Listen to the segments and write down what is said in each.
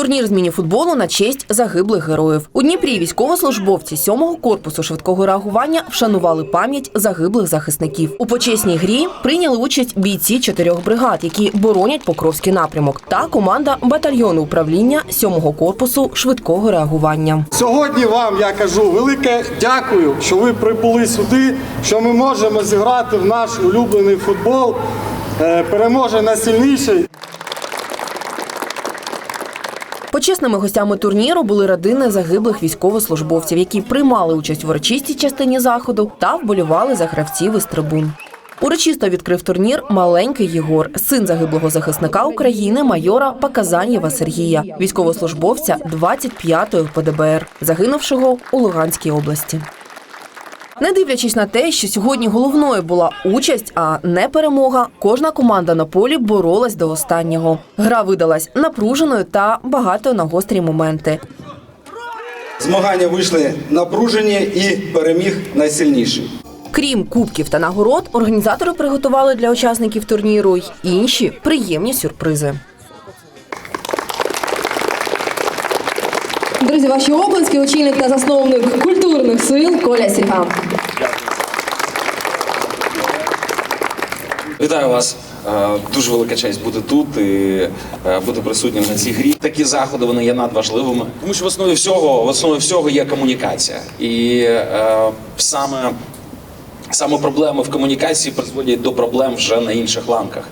Турнір з мініфутболу на честь загиблих героїв. У Дніпрі військовослужбовці 7-го корпусу швидкого реагування вшанували пам'ять загиблих захисників. У почесній грі прийняли участь бійці чотирьох бригад, які боронять Покровський напрямок, та команда батальйону управління 7-го корпусу швидкого реагування. Сьогодні вам я кажу велике дякую, що ви прибули сюди, що ми можемо зіграти в наш улюблений футбол. Е, Переможе найсильніший. Почесними гостями турніру були родини загиблих військовослужбовців, які приймали участь в урочистій частині заходу та вболівали за гравців із трибун. Урочисто відкрив турнір маленький Єгор, син загиблого захисника України, майора Паказанєва Сергія, військовослужбовця 25-ї ПДБР, загинувшого у Луганській області. Не дивлячись на те, що сьогодні головною була участь, а не перемога, кожна команда на полі боролась до останнього. Гра видалась напруженою та багатою на гострі моменти. Змагання вийшли напружені і переміг найсильніший. Крім кубків та нагород, організатори приготували для учасників турніру й інші приємні сюрпризи. Друзі, ваші оплески, очільник та засновник культурних сил Коля Сільга. Вітаю вас. Е, Дуже велика честь бути тут і е, бути присутнім на цій грі. Такі заходи вони є надважливими, тому що в основі всього в основі всього є комунікація, і е, саме саме проблеми в комунікації призводять до проблем вже на інших ланках.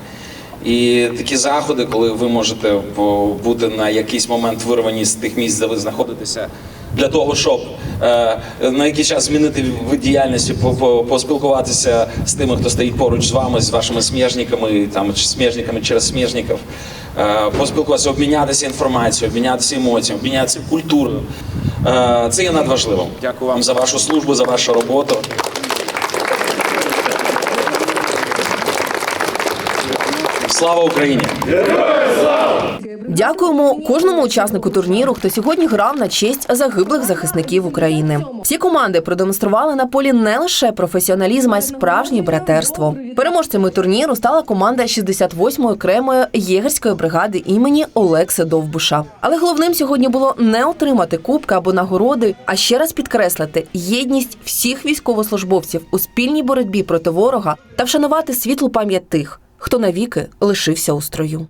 І такі заходи, коли ви можете бути на якийсь момент вирвані з тих місць, де ви знаходитеся, для того, щоб е, на якийсь час змінити вид діяльності, по- по- поспілкуватися з тими, хто стоїть поруч з вами, з вашими сміжниками, там чи сміжниками через сміжників, е, поспілкуватися, обмінятися інформацією, обмінятися емоціями, обмінятися культурою. Е, це є надважливим. Дякую вам за вашу службу, за вашу роботу. Слава Україні! Дякуємо кожному учаснику турніру, хто сьогодні грав на честь загиблих захисників України. Всі команди продемонстрували на полі не лише професіоналізм, а й справжнє братерство. Переможцями турніру стала команда 68-ї окремої єгерської бригади імені Олекси Довбуша. Але головним сьогодні було не отримати кубка або нагороди, а ще раз підкреслити єдність всіх військовослужбовців у спільній боротьбі проти ворога та вшанувати світлу пам'ять тих, хто навіки лишився у строю.